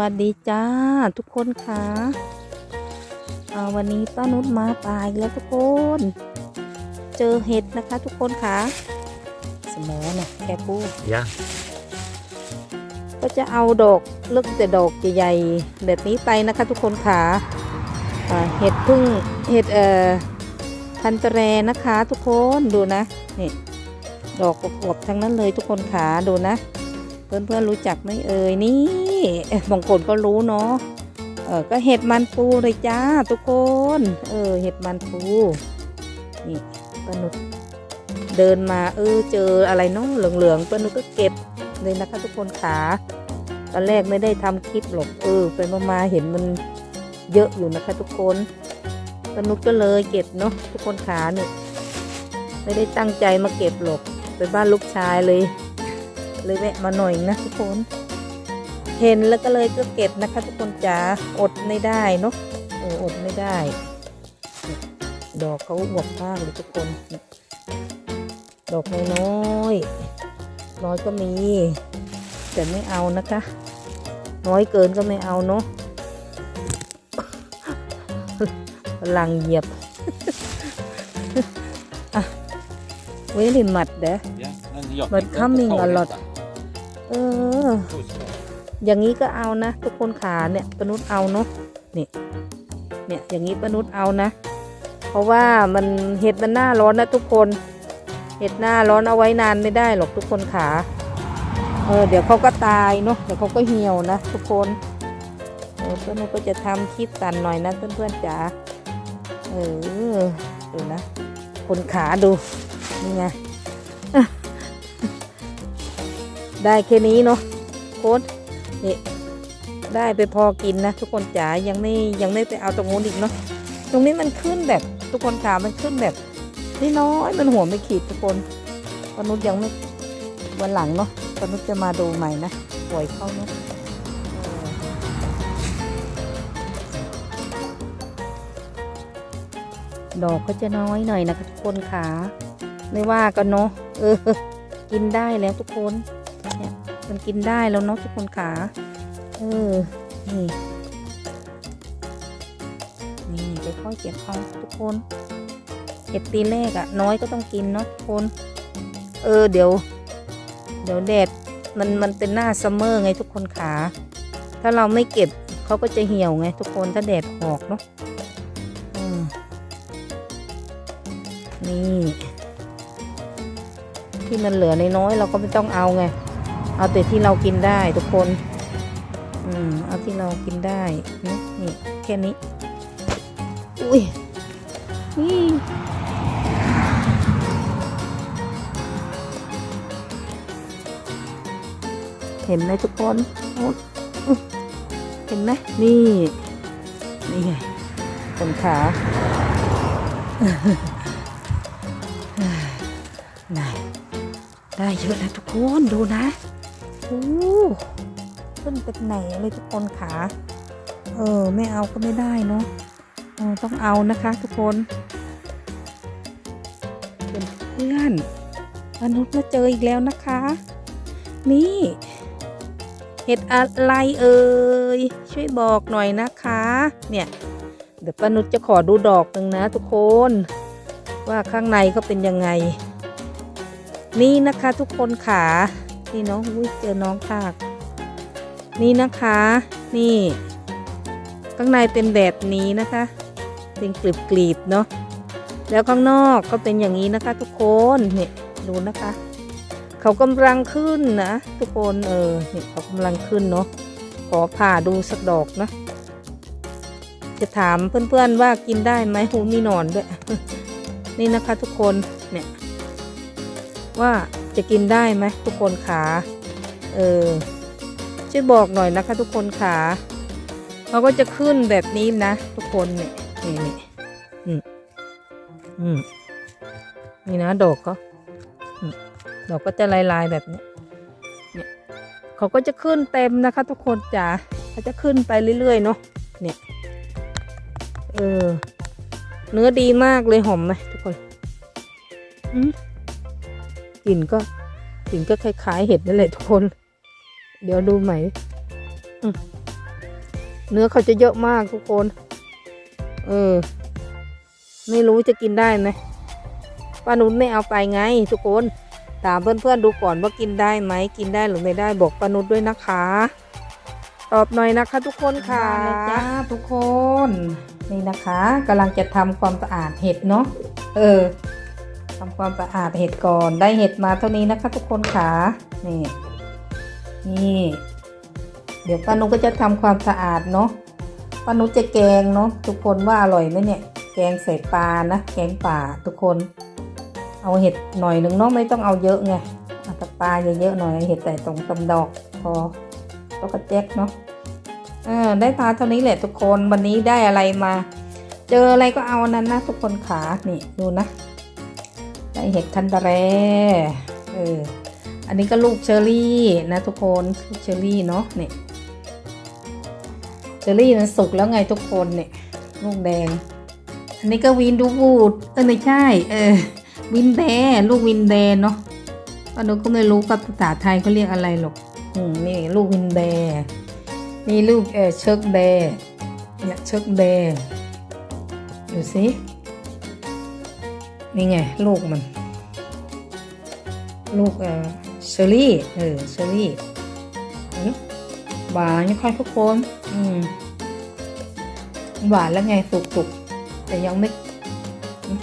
วัสดีจ้าทุกคนค่ะอ่าวันนี้ป้านุชมาป่าอีกแล้วทุกคน เจอเห็ดนะคะทุกคนค่ะ สมอเนี่ยแกปู Ja, ก็จะเอาดอกเลือกแต่ดอกใหญ่ๆแบบนี้ไปนะคะทุกคนค่ะอ่าเห็ดพึ่งเห็ดเอ่อพันตะแรนะคะทุกคนดูนะนี่ดอกอวบๆทั้งนั้นเลยทุกคนขาดูนะ เพื่อนๆรู้จักไหมเอ่ยนี่ บางคนก็รู้เนาะเออก็เห็ดมันปูเลยจ้าทุกคน เออ เห็ดมันปูนี่ป้านุชเดินมาเออเจออะไรเนาะเหลืองๆป้านุชก็เก็บเลยนะคะ ทุกคนขาตอนแรกไม่ได้ทำคลิปหรอกเออไปมาเห็นมันเยอะอยู่นะคะ ทุกคนป้านุชก็เลยเก็บเนาะทุกคนขาเนี่ยไม่ได้ตั้งใจมาเก็บหรอกไปบ้านลูกชายเลย เลยแวะมาหน่อยนะทุกคน เห็นแล้วก็เลยก็เก็บนะคะ ทุกคนจ๋าอดไม่ได้เนาะเอออดไม่ได้ ดอกเขาอวบมากเลยทุกคนเนี่ยดอกน้อยๆน้อยก็มี แต่ไม่เอานะคะ น้อยเกินก็ไม่เอาเนาะพลังเหยียบอะเว้ยลิมัดเด้อ ja. Men jag But tänkte coming inte ta a lot. detta. เออ อย่างนี้ก็เอานะทุกคนขาเนี่ยปนุษเอาเนาะนี่เนี่ยอย่างนี้ปนุษเอานะ เพราะว่ามันเห็ดมันหน้าร้อนนะทุกคน เห็ดหน้าร้อนเอาไว้นานไม่ได้หรอกทุกคนขาเออเดี๋ยวเขาก็ตายเนาะเดี๋ยวเขาก็เหี่ยวนะทุกคนเออปนุษก็จะทำคลิปตันหน่อยนะเพื่อนๆจ๋าเออดูนะคนขาดูนี่ไงได้แค่นี้เนาะโค้ด นี่ได้ไปพอกินนะ ทุกคนจ๋ายังไม่ยังไม่ไปเอาตรงนู้นอีกเนาะตรงนี้มันขึ้นแบบทุกคนขามันขึ้นแบบนี่น้อยมันหัวไม่ขีดทุกคนปนุษยังไม่วันหลังเนาะปนุษจะมาดูใหม่นะปล่อยเข้าเนาะดอกก็จะน้อยหน่อยนะคะทุกคนขาไม่ว่ากันเนาะเออ กินได้แล้วทุกคน มันกินได้แล้วเนาะทุกคนขาเออ นี่ นี่ไปค่อยเก็บเขาทุกคน เก็บตีแรกอะน้อยก็ต้องกินเนาะทุกคน เออ เดี๋ยว เดี๋ยวแดดมันมันเป็นหน้าซัมเมอร์ไงทุกคนขา ถ้าเราไม่เก็บเขาก็จะเหี่ยวไงทุกคนถ้าแดดออกเนาะอืมนี่ ที่มันเหลือน้อยเราก็ไม่ต้องเอาไง เอาแต่ที่เรากินได้ทุกคน อืม เอาที่เรากินได้นี่นี่แค่นี้ อุ้ยนี่เห็นไหมทุกคน เห็นไหมนี่ นี่ไงคนขาไหนได้เยอะนะทุกคน ดูนะ อ้ขึ้นจากไหนเลยทุกคนขาเออ ไม่เอาก็ไม่ได้เนาะออต้องเอานะคะทุกคนเป็นเพื่อนมนุษย์มาเจออีกแล้วนะคะ นี่เห็ดอะไรเอ่ยช่วยบอกหน่อยนะคะ เนี่ย เดี๋ยวป้านุชจะขอดูดอกหนึ่งนะทุกคน ว่าข้างในเขาเป็นยังไง นี่นะคะทุกคนขา นี่น้องอุ้ยเจอน้องทากนี่นะคะ นี่ข้างในเป็นแบบนี้นะคะ เป็นกลีบกลีบๆเนาะแล้วข้างนอกก็เป็นอย่างนี้นะคะ ทุกคนเนี่ยดูนะคะ เขากำลังขึ้นนะทุกคนเออเนี่ยเขากำลังขึ้นเนาะขอผ่าดูสักดอกนะจะถามเพื่อนๆว่ากินได้ไหมหูมีหนอนด้วย นี่นะคะทุกคนเนี่ยว่า จะกินได้ไหมทุกคนขาเออช่วยบอกหน่อยนะคะ ทุกคนขาเขาก็จะขึ้นแบบนี้นะ ทุกคนเนี่ยนี่นี่อืมอืมนี่นะดอกก็ดอกก็จะลายๆแบบนี้เนี่ยเขาก็จะขึ้นเต็มนะคะ ทุกคนจ๋าเขาจะขึ้นไปเรื่อยๆเนาะเนี่ยเออเนื้อดีมากเลยหอมไหมทุกคนอืม ลิ่นก็กลิ่นก็คล้ายๆเห็ดนั่นแหละทุกคน เดี๋ยวดูใหม่เนื้อเขาจะเยอะมากทุกคน เออ ไม่รู้จะกินได้ไหมป้านุชไม่เอาไปไง ทุกคน ถามเพื่อนๆดูก่อนว่ากินได้ไหม กินได้หรือไม่ได้บอกป้านุชด้วยนะคะ ตอบหน่อยนะคะ ทุกคนค่ะจ้าทุกคน นี่นะคะกำลังจะทำความสะอาดเห็ดเนาะ เออ ทำความสะอาดเห็ดก่อนได้เห็ดมาเท่านี้นะคะ ทุกคนค่ะนี่นี่ เดี๋ยวป้านุก็จะทำความสะอาดเนาะป้านุจะแกงเนาะทุกคนว่าอร่อยไหมเนี่ย แกงใส่ปลานะแกงป่าทุกคน เอาเห็ดหน่อยหนึ่งเนาะไม่ต้องเอาเยอะไงเอาแต่ปลาเยอะๆหน่อยเห็ดแต่ตรงตำดอกพอแล้วก็แจ๊กเนาะเออได้ปลาเท่านี้แหละทุกคนวันนี้ได้อะไรมา เจออะไรก็เอาอันนั้นนะทุกคนขานี่ดูนะ ได้เห็ดคันตะแรเอออันนี้ก็ลูกเชอรี่นะทุกคนลูกเชอรี่เนาะเนี่ยเชอรี่มันสุกแล้วไงทุกคนเนี่ยลูกแดง อันนี้ก็วินดูบูดเออไม่ใช่ เออ วินแดลูกวินแดเนาะป้านุก็ไม่รู้กับภาษาไทยเขาเรียกอะไรหรอกอืมนี่ลูกวินแดนี่ลูกเออเชิกแดเนี่ยเชิกแดดูสิ นี่ไง ลูกมัน ลูกเออเชอรี่เออเชอรี่หวานนี่ค่อยทุกคนอืมหวานแล้วไงสุกๆแต่ยังไม่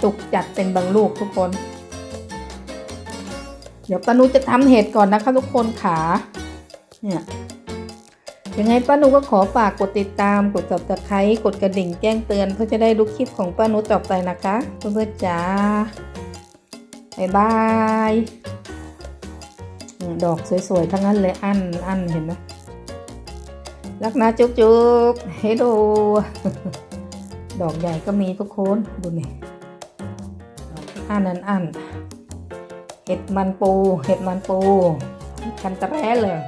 สุกจัดเป็นบางลูกทุกคน เดี๋ยวปานุจะทำเห็ดก่อนนะคะทุกคนขาเนี่ย ยังไงป้านุก็ขอฝากกดติดตาม กด subscribe กดกระดิ่งแจ้งเตือน เพื่อจะได้ดูคลิปของป้านุต่อไปนะคะเพื่อนๆจ้าบายบายดอกสวยๆ ทั้งนั้นเลยอันอันเห็นไหมรักนะจุ๊บจุ๊บเฮโดดอกใหญ่ก็มีทุกคนดูนี่อันนั้นอันเห็ดมันปู เห็ดมันปูคันตะแร้เลย